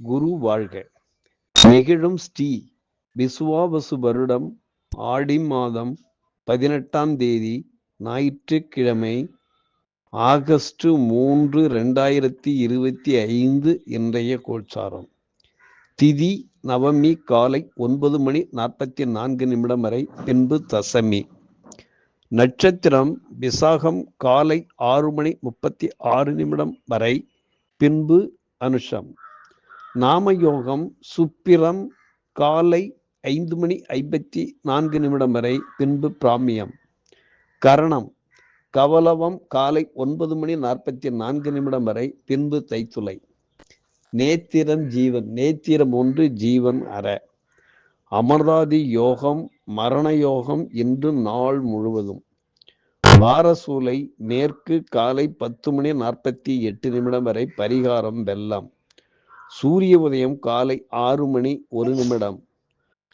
குரு வாழ்க. நெகிழும் ஸ்ரீ விசுவாவசு வருடம் ஆடி மாதம் பதினெட்டாம் தேதி ஞாயிற்றுக்கிழமை ஆகஸ்ட் மூன்று ரெண்டாயிரத்தி இருபத்தி ஐந்து இன்றைய கோட்சாரம். திதி நவமி காலை ஒன்பது மணி நாற்பத்தி நான்கு நிமிடம் வரை பின்பு தசமி. நட்சத்திரம் விசாகம் காலை ஆறு மணி முப்பத்தி ஆறு நிமிடம் வரை பின்பு அனுஷம். நாமயோகம் சுப்பிரம் காலை ஐந்து மணி ஐம்பத்தி நான்கு நிமிடம் வரை பின்பு பிராமியம். கரணம் கவலவம் காலை ஒன்பது மணி நாற்பத்தி நான்கு நிமிடம் வரை பின்பு தைத்துளை. நேத்திரம் ஜீவன் நேத்திரம் ஒன்று ஜீவன் அற. அமர்தாதி யோகம் மரண யோகம் இன்று நாள் முழுவதும். வாரசூலை மேற்கு காலை பத்து மணி நாற்பத்தி எட்டு நிமிடம் வரை பரிகாரம் வெள்ளம் சூரிய உதயம் காலை ஆறு மணி ஒரு நிமிடம்.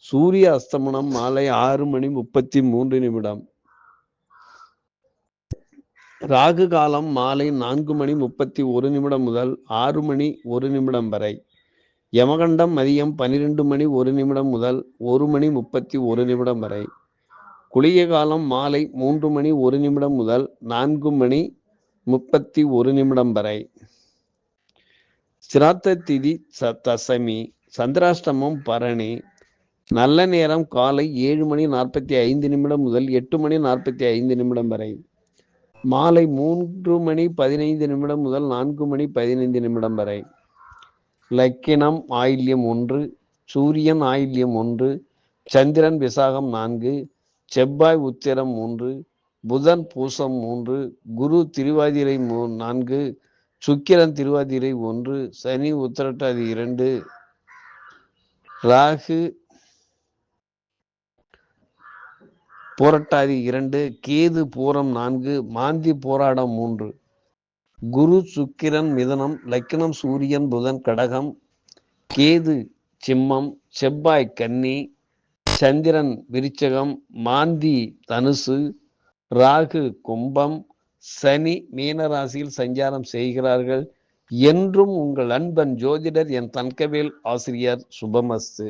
சூரிய அஸ்தமனம் மாலை ஆறு மணி முப்பத்தி மூன்று நிமிடம். ராகு காலம் மாலை நான்கு மணி முப்பத்தி ஒரு நிமிடம் முதல் ஆறு மணி ஒரு நிமிடம் வரை. யமகண்டம் மதியம் பனிரெண்டு மணி ஒரு நிமிடம் முதல் ஒரு மணி முப்பத்தி ஒரு நிமிடம் வரை. குளிய காலம் மாலை மூன்று மணி ஒரு நிமிடம் முதல் நான்கு மணி முப்பத்தி ஒரு நிமிடம் வரை. சிராத்த திதி ச தசமி சந்திராஷ்டமம் பரணி நல்ல நேரம் காலை ஏழு மணி நாற்பத்தி ஐந்து நிமிடம் முதல் எட்டு மணி நாற்பத்தி ஐந்து நிமிடம் வரை. மாலை மூன்று மணி பதினைந்து நிமிடம் முதல் நான்கு மணி பதினைந்து நிமிடம் வரை. லக்கினம் ஆயில்யம் ஒன்று சூரியன் ஆயில்யம் ஒன்று சந்திரன் விசாகம் நான்கு செவ்வாய் உத்திரம் மூன்று புதன் பூசம் மூன்று குரு திருவாதிரை மூ நான்கு சுக்கிரன் திருவாதிரை ஒன்று சனி உத்திரட்டாதி இரண்டு ராகு போராட்டாதி இரண்டு கேது பூரம் நான்கு மாந்தி போராடம் மூன்று. குரு சுக்கிரன் மிதனம் லக்கினம் சூரியன் புதன் கடகம் கேது சிம்மம் செவ்வாய் கன்னி சந்திரன் விருச்சகம் மாந்தி தனுசு ராகு கும்பம் சனி மீனராசியில் சஞ்சாரம் செய்கிறார்கள் என்றும் உங்கள் அன்பன் ஜோதிடர் என் தன்கவேல் ஆசிரியர் சுபமஸ்து.